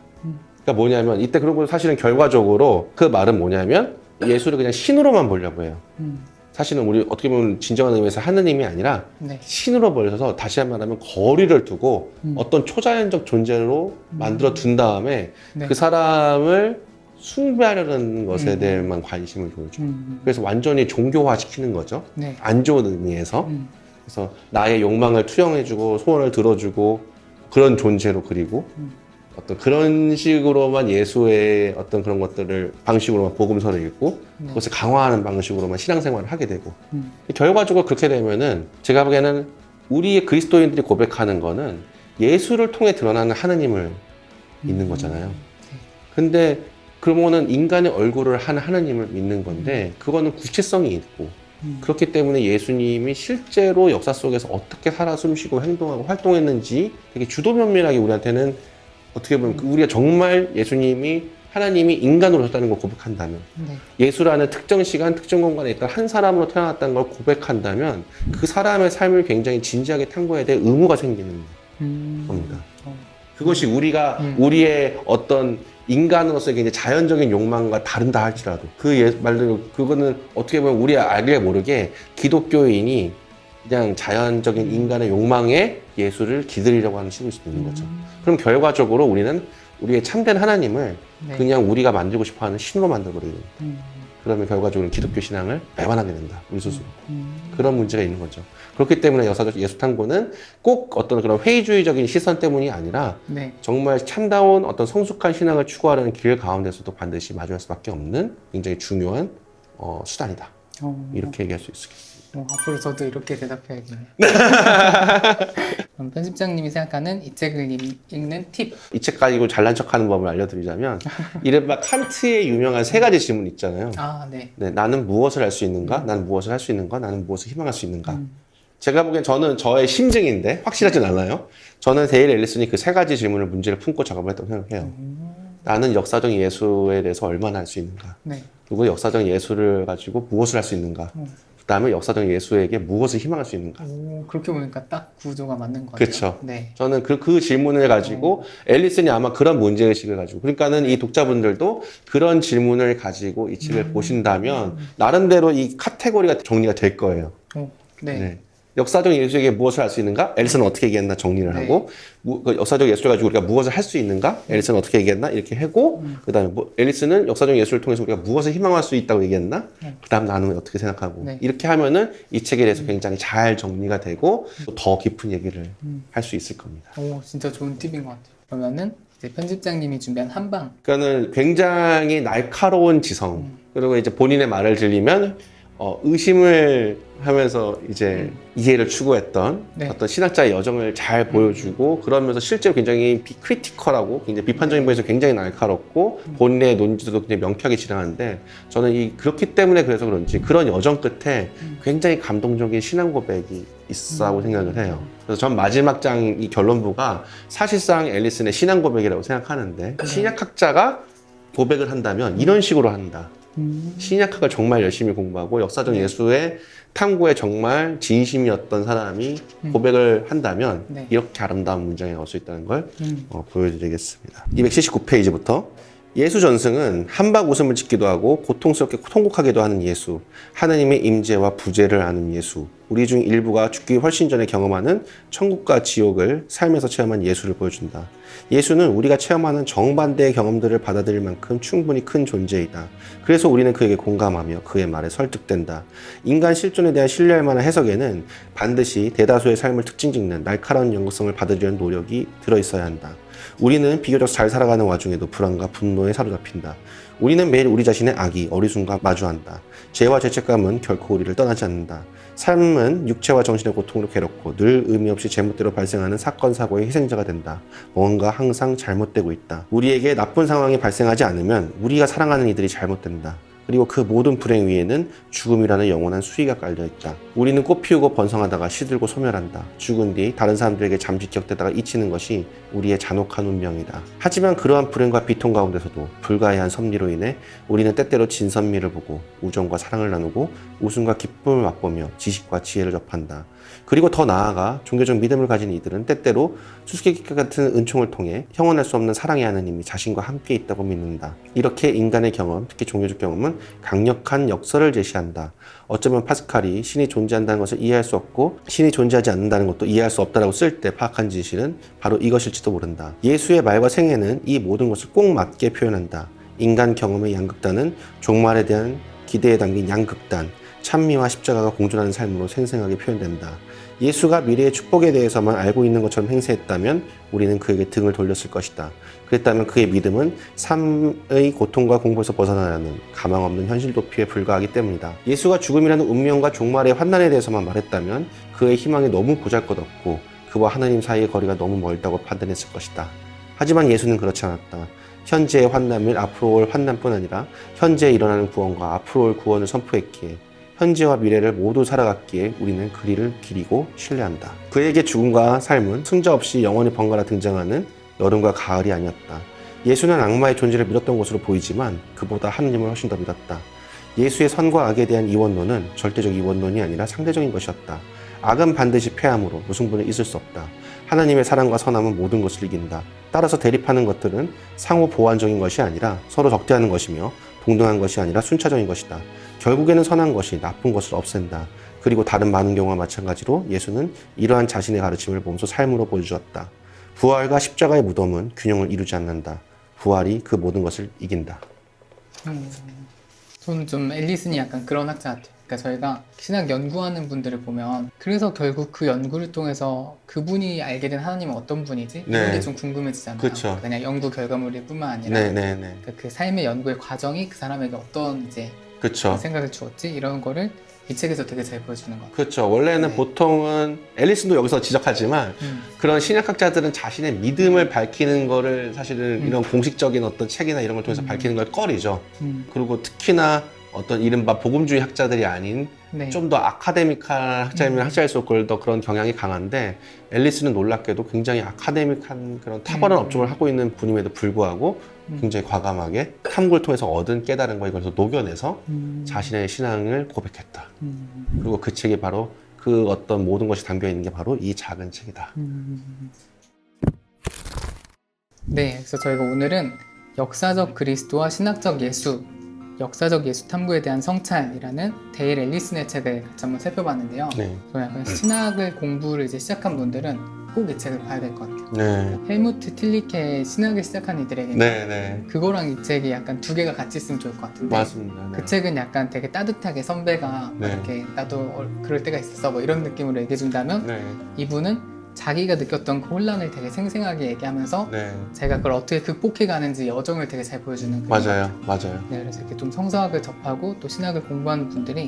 [SPEAKER 1] 음.
[SPEAKER 2] 그러니까 뭐냐면 이때 그러고 사실은 결과적으로 그 말은 뭐냐면 예수를 그냥 신으로만 보려고 해요.
[SPEAKER 1] 음.
[SPEAKER 2] 사실은 우리 어떻게 보면 진정한 의미에서 하느님이 아니라
[SPEAKER 1] 네.
[SPEAKER 2] 신으로 보여서 다시 한번 하면 거리를 두고
[SPEAKER 1] 음.
[SPEAKER 2] 어떤 초자연적 존재로
[SPEAKER 1] 음.
[SPEAKER 2] 만들어 둔 다음에
[SPEAKER 1] 네.
[SPEAKER 2] 그 사람을 숭배하려는 것에
[SPEAKER 1] 음.
[SPEAKER 2] 대해만 관심을 보여줘.
[SPEAKER 1] 음.
[SPEAKER 2] 그래서 완전히 종교화 시키는 거죠.
[SPEAKER 1] 네.
[SPEAKER 2] 안 좋은 의미에서.
[SPEAKER 1] 음.
[SPEAKER 2] 그래서 나의 욕망을 투영해주고 소원을 들어주고 그런 존재로 그리고
[SPEAKER 1] 음.
[SPEAKER 2] 어떤 그런 식으로만 예수의 어떤 그런 것들을 방식으로만 복음서를 읽고
[SPEAKER 1] 네.
[SPEAKER 2] 그것을 강화하는 방식으로만 신앙생활을 하게 되고
[SPEAKER 1] 음.
[SPEAKER 2] 결과적으로 그렇게 되면은 제가 보기에는 우리의 그리스도인들이 고백하는 거는 예수를 통해 드러나는 하느님을 믿는
[SPEAKER 1] 음.
[SPEAKER 2] 거잖아요.
[SPEAKER 1] 네.
[SPEAKER 2] 근데 그러면은 인간의 얼굴을 한 하느님을 믿는 건데 그거는 구체성이 있고
[SPEAKER 1] 음.
[SPEAKER 2] 그렇기 때문에 예수님이 실제로 역사 속에서 어떻게 살아 숨쉬고 행동하고 활동했는지 되게 주도 면밀하게 우리한테는 어떻게 보면 그 우리가 정말 예수님이 하나님이 인간으로 오셨다는 걸 고백한다면
[SPEAKER 1] 네.
[SPEAKER 2] 예수라는 특정 시간 특정 공간에 있던 한 사람으로 태어났다는 걸 고백한다면 그 사람의 삶을 굉장히 진지하게 탐구해야 될 의무가 생기는
[SPEAKER 1] 음.
[SPEAKER 2] 겁니다.
[SPEAKER 1] 어.
[SPEAKER 2] 그것이 우리가
[SPEAKER 1] 음.
[SPEAKER 2] 우리의 어떤 인간으로서의 굉장히 자연적인 욕망과 다른다 할지라도 그 예- 말대로 그거는 어떻게 보면 우리 알게 모르게 기독교인이 그냥 자연적인 인간의 욕망에 예수를 기다리려고 하는 식일 수도 있는 거죠.
[SPEAKER 1] 음.
[SPEAKER 2] 그럼 결과적으로 우리는 우리의 참된 하나님을
[SPEAKER 1] 네.
[SPEAKER 2] 그냥 우리가 만들고 싶어 하는 신으로 만들어버리는
[SPEAKER 1] 음.
[SPEAKER 2] 그러면 결과적으로 기독교 신앙을 배반하게 된다. 우리 스스로.
[SPEAKER 1] 음.
[SPEAKER 2] 그런 문제가 있는 거죠. 그렇기 때문에 역사적 예수 탐구는 꼭 어떤 그런 회의주의적인 시선 때문이 아니라
[SPEAKER 1] 네.
[SPEAKER 2] 정말 참다운 어떤 성숙한 신앙을 추구하려는 길 가운데서도 반드시 마주할 수밖에 없는 굉장히 중요한 어, 수단이다.
[SPEAKER 1] 어,
[SPEAKER 2] 이렇게 얘기할 수 있습니다.
[SPEAKER 1] 어, 앞으로 저도 이렇게 대답해야겠네요. 그럼 편집장님이 생각하는 이 책을 읽- 읽는 팁.
[SPEAKER 2] 이 책 가지고 잘난 척하는 법을 알려드리자면 이른바 칸트의 유명한 세 가지 질문 있잖아요.
[SPEAKER 1] 아, 네.
[SPEAKER 2] 네, 나는 무엇을 할 수 있는가? 나는 무엇을 할 수 있는가? 나는 무엇을 희망할 수 있는가?
[SPEAKER 1] 음.
[SPEAKER 2] 제가 보기엔 저는 저의 심증인데 확실하진 않아요. 저는 데일 앨리슨이 그 세 가지 질문을 문제를 품고 작업을 했다고 생각해요. 나는 역사적 예수에 대해서 얼마나 할 수 있는가?
[SPEAKER 1] 네.
[SPEAKER 2] 그리고 역사적 예수를 가지고 무엇을 할 수 있는가?
[SPEAKER 1] 음.
[SPEAKER 2] 그다음에 역사적 예수에게 무엇을 희망할 수 있는가?
[SPEAKER 1] 오, 그렇게 보니까 딱 구조가 맞는 것 같아요.
[SPEAKER 2] 그쵸.
[SPEAKER 1] 네.
[SPEAKER 2] 저는 그, 그 질문을 가지고 앨리슨이 아마 그런 문제 의식을 가지고 그러니까는 이 독자분들도 그런 질문을 가지고 이 책을 보신다면 나름대로 이 카테고리가 정리가 될 거예요.
[SPEAKER 1] 오, 네.
[SPEAKER 2] 네. 역사적 예수에게 무엇을 할 수 있는가? 앨리슨은 어떻게 얘기했나 정리를
[SPEAKER 1] 네.
[SPEAKER 2] 하고 무- 그 역사적 예수를 가지고 우리가 무엇을 할 수 있는가? 앨리슨은 어떻게 얘기했나? 이렇게 하고
[SPEAKER 1] 음.
[SPEAKER 2] 그다음에 뭐, 앨리슨은 역사적 예수를 통해서 우리가 무엇을 희망할 수 있다고 얘기했나?
[SPEAKER 1] 네.
[SPEAKER 2] 그다음 나는 어떻게 생각하고
[SPEAKER 1] 네.
[SPEAKER 2] 이렇게 하면은 이 책에 대해서 굉장히 잘 정리가 되고 또더 깊은 얘기를
[SPEAKER 1] 음.
[SPEAKER 2] 할수 있을 겁니다.
[SPEAKER 1] 오, 진짜 좋은 팁인 것 같아요. 그러면은 이제 편집장님이 준비한 한방.
[SPEAKER 2] 그러니까는 굉장히 날카로운 지성
[SPEAKER 1] 음.
[SPEAKER 2] 그리고 이제 본인의 말을 들리면 어, 의심을 하면서 이제 이해를 추구했던
[SPEAKER 1] 음. 네.
[SPEAKER 2] 어떤 신학자의 여정을 잘 보여주고 그러면서 실제로 굉장히 비, 크리티컬하고 굉장히 비판적인 부분에서 굉장히 날카롭고
[SPEAKER 1] 음.
[SPEAKER 2] 본인의 논지도 굉장히 명쾌하게 진행하는데 저는 이 그렇기 때문에 그래서 그런지 그런 여정 끝에
[SPEAKER 1] 음.
[SPEAKER 2] 굉장히 감동적인 신앙 고백이 있다고
[SPEAKER 1] 음.
[SPEAKER 2] 생각을 해요. 그래서 전 마지막 장 이 결론부가 사실상 앨리슨의 신앙 고백이라고 생각하는데
[SPEAKER 1] 네.
[SPEAKER 2] 신약학자가 고백을 한다면 이런 식으로 한다.
[SPEAKER 1] 음.
[SPEAKER 2] 신약학을 정말 열심히 공부하고 역사적
[SPEAKER 1] 네.
[SPEAKER 2] 예수의 탐구에 정말 진심이었던 사람이
[SPEAKER 1] 음.
[SPEAKER 2] 고백을 한다면
[SPEAKER 1] 네.
[SPEAKER 2] 이렇게 아름다운 문장이 나올 수 있다는 걸
[SPEAKER 1] 음.
[SPEAKER 2] 어, 보여드리겠습니다. 279페이지부터 예수 전승은 한박 웃음을 짓기도 하고 고통스럽게 통곡하기도 하는 예수, 하느님의 임재와 부재를 아는 예수, 우리 중 일부가 죽기 훨씬 전에 경험하는 천국과 지옥을 삶에서 체험한 예수를 보여준다. 예수는 우리가 체험하는 정반대의 경험들을 받아들일 만큼 충분히 큰 존재이다. 그래서 우리는 그에게 공감하며 그의 말에 설득된다. 인간 실존에 대한 신뢰할 만한 해석에는 반드시 대다수의 삶을 특징 짓는 날카로운 연구성을 받아들이는 노력이 들어있어야 한다. 우리는 비교적 잘 살아가는 와중에도 불안과 분노에 사로잡힌다. 우리는 매일 우리 자신의 악이 어리순과 마주한다. 죄와 죄책감은 결코 우리를 떠나지 않는다. 삶은 육체와 정신의 고통으로 괴롭고 늘 의미 없이 제멋대로 발생하는 사건 사고의 희생자가 된다. 뭔가 항상 잘못되고 있다. 우리에게 나쁜 상황이 발생하지 않으면 우리가 사랑하는 이들이 잘못된다. 그리고 그 모든 불행 위에는 죽음이라는 영원한 수위가 깔려 있다. 우리는 꽃 피우고 번성하다가 시들고 소멸한다. 죽은 뒤 다른 사람들에게 잠시 기억되다가 잊히는 것이 우리의 잔혹한 운명이다. 하지만 그러한 불행과 비통 가운데서도 불가해한 섭리로 인해 우리는 때때로 진선미를 보고 우정과 사랑을 나누고 웃음과 기쁨을 맛보며 지식과 지혜를 접한다. 그리고 더 나아가 종교적 믿음을 가진 이들은 때때로 수수께끼 같은 은총을 통해 형언할 수 없는 사랑의 하나님이 자신과 함께 있다고 믿는다. 이렇게 인간의 경험, 특히 종교적 경험은 강력한 역설을 제시한다. 어쩌면 파스칼이 신이 존재한다는 것을 이해할 수 없고 신이 존재하지 않는다는 것도 이해할 수 없다라고 쓸 때 파악한 진실은 바로 이것일지도 모른다. 예수의 말과 생애는 이 모든 것을 꼭 맞게 표현한다. 인간 경험의 양극단은 종말에 대한 기대에 담긴 양극단, 찬미와 십자가가 공존하는 삶으로 생생하게 표현된다. 예수가 미래의 축복에 대해서만 알고 있는 것처럼 행세했다면 우리는 그에게 등을 돌렸을 것이다. 그랬다면 그의 믿음은 삶의 고통과 공포에서 벗어나는 가망 없는 현실 도피에 불과하기 때문이다. 예수가 죽음이라는 운명과 종말의 환난에 대해서만 말했다면 그의 희망이 너무 보잘것없고 그와 하나님 사이의 거리가 너무 멀다고 판단했을 것이다. 하지만 예수는 그렇지 않았다. 현재의 환난 및 앞으로 올 환난뿐 아니라 현재에 일어나는 구원과 앞으로 올 구원을 선포했기에 현재와 미래를 모두 살아갔기에 우리는 그리를 기리고 신뢰한다. 그에게 죽음과 삶은 승자 없이 영원히 번갈아 등장하는 여름과 가을이 아니었다. 예수는 악마의 존재를 믿었던 것으로 보이지만 그보다 하느님을 훨씬 더 믿었다. 예수의 선과 악에 대한 이원론은 절대적 이원론이 아니라 상대적인 것이었다. 악은 반드시 패함으로 무승부는 있을 수 없다. 하나님의 사랑과 선함은 모든 것을 이긴다. 따라서 대립하는 것들은 상호 보완적인 것이 아니라 서로 적대하는 것이며 동등한 것이 아니라 순차적인 것이다. 결국에는 선한 것이 나쁜 것을 없앤다. 그리고 다른 많은 경우와 마찬가지로 예수는 이러한 자신의 가르침을 몸소 삶으로 보여주었다. 부활과 십자가의 무덤은 균형을 이루지 않는다. 부활이 그 모든 것을 이긴다.
[SPEAKER 1] 음. 저는 좀 앨리슨이 약간 그런 학자 같아요. 그러니까 저희가 신학 연구하는 분들을 보면 그래서 결국 그 연구를 통해서 그분이 알게 된 하나님은 어떤 분이지? 이런
[SPEAKER 2] 네.
[SPEAKER 1] 게좀 궁금해지잖아요.
[SPEAKER 2] 그쵸.
[SPEAKER 1] 그냥 연구 결과물일 뿐만 아니라
[SPEAKER 2] 네 네 네.
[SPEAKER 1] 그, 그 삶의 연구의 과정이 그 사람에게 어떤 이제
[SPEAKER 2] 그쵸.
[SPEAKER 1] 생각을 주었지? 이런 거를 이 책에서 되게 잘 보여주는 것 같아요.
[SPEAKER 2] 그렇죠. 원래는
[SPEAKER 1] 네.
[SPEAKER 2] 보통은 앨리슨도 여기서 지적하지만
[SPEAKER 1] 음.
[SPEAKER 2] 그런 신약학자들은 자신의 믿음을 밝히는 거를 사실은
[SPEAKER 1] 음.
[SPEAKER 2] 이런 공식적인 어떤 책이나 이런 걸 통해서
[SPEAKER 1] 음.
[SPEAKER 2] 밝히는 걸 꺼리죠.
[SPEAKER 1] 음.
[SPEAKER 2] 그리고 특히나 어떤 이른바 복음주의 학자들이 아닌
[SPEAKER 1] 네.
[SPEAKER 2] 좀 더 아카데믹한 학자이면
[SPEAKER 1] 음.
[SPEAKER 2] 학자일수록 그걸 더 그런 경향이 강한데 앨리스는 놀랍게도 굉장히 아카데믹한 그런 탁월한
[SPEAKER 1] 음.
[SPEAKER 2] 업종을 하고 있는 분임에도 불구하고
[SPEAKER 1] 음.
[SPEAKER 2] 굉장히 과감하게 탐구를 통해서 얻은 깨달은 걸 이걸 녹여내서
[SPEAKER 1] 음.
[SPEAKER 2] 자신의 신앙을 고백했다.
[SPEAKER 1] 음.
[SPEAKER 2] 그리고 그 책이 바로 그 어떤 모든 것이 담겨 있는 게 바로 이 작은 책이다.
[SPEAKER 1] 음. 네, 그래서 저희가 오늘은 역사적 그리스도와 신학적 예수, 역사적 예수 탐구에 대한 성찰이라는 데일 앨리슨의 책을 같이 한번 살펴봤는데요.
[SPEAKER 2] 네.
[SPEAKER 1] 저는 약간 신학을 공부를 이제 시작한 분들은 꼭 이 책을 봐야 될 것 같아요.
[SPEAKER 2] 네.
[SPEAKER 1] 헬무트 틸리케의 신학을 시작한 이들에게
[SPEAKER 2] 네, 네.
[SPEAKER 1] 그거랑 이 책이 약간 두 개가 같이 있으면 좋을 것 같은데
[SPEAKER 2] 맞습니다. 네.
[SPEAKER 1] 그 책은 약간 되게 따뜻하게 선배가 막
[SPEAKER 2] 네.
[SPEAKER 1] 이렇게 나도 어- 그럴 때가 있었어 뭐 이런 느낌으로 얘기해 준다면
[SPEAKER 2] 네.
[SPEAKER 1] 이분은 자기가 느꼈던 그 혼란을 되게 생생하게 얘기하면서
[SPEAKER 2] 네.
[SPEAKER 1] 제가 그걸 어떻게 극복해 가는지 여정을 되게 잘 보여주는 맞아요.
[SPEAKER 2] 맞아요.
[SPEAKER 1] 네, 그래서 이렇게 좀 성서학을 접하고 또 신학을 공부하는 분들이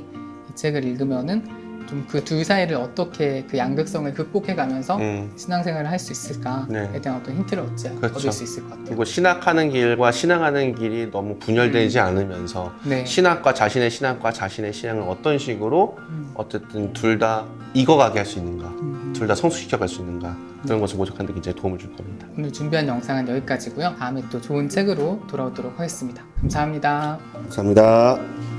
[SPEAKER 1] 이 책을 읽으면은 좀 그 둘 사이를 어떻게 그 양극성을 극복해 가면서
[SPEAKER 2] 음.
[SPEAKER 1] 신앙생활을 할 수 있을까에
[SPEAKER 2] 네.
[SPEAKER 1] 대한 어떤 힌트를 얻지
[SPEAKER 2] 그렇죠.
[SPEAKER 1] 얻을 수 있을 것 같아요.
[SPEAKER 2] 그리고 신학하는 길과 신앙하는 길이 너무 분열되지 않으면서
[SPEAKER 1] 네.
[SPEAKER 2] 신학과 자신의 신학과 자신의 신앙을 어떤 식으로
[SPEAKER 1] 음,
[SPEAKER 2] 어쨌든 둘 다 익어가게 할 수 있는가,
[SPEAKER 1] 음.
[SPEAKER 2] 둘 다 성숙시켜 갈 수 있는가 그런 것을 모색하는 데 굉장히 도움을 줄 겁니다.
[SPEAKER 1] 오늘 준비한 영상은 여기까지고요. 다음에 또 좋은 책으로 돌아오도록 하겠습니다. 감사합니다.
[SPEAKER 2] 감사합니다.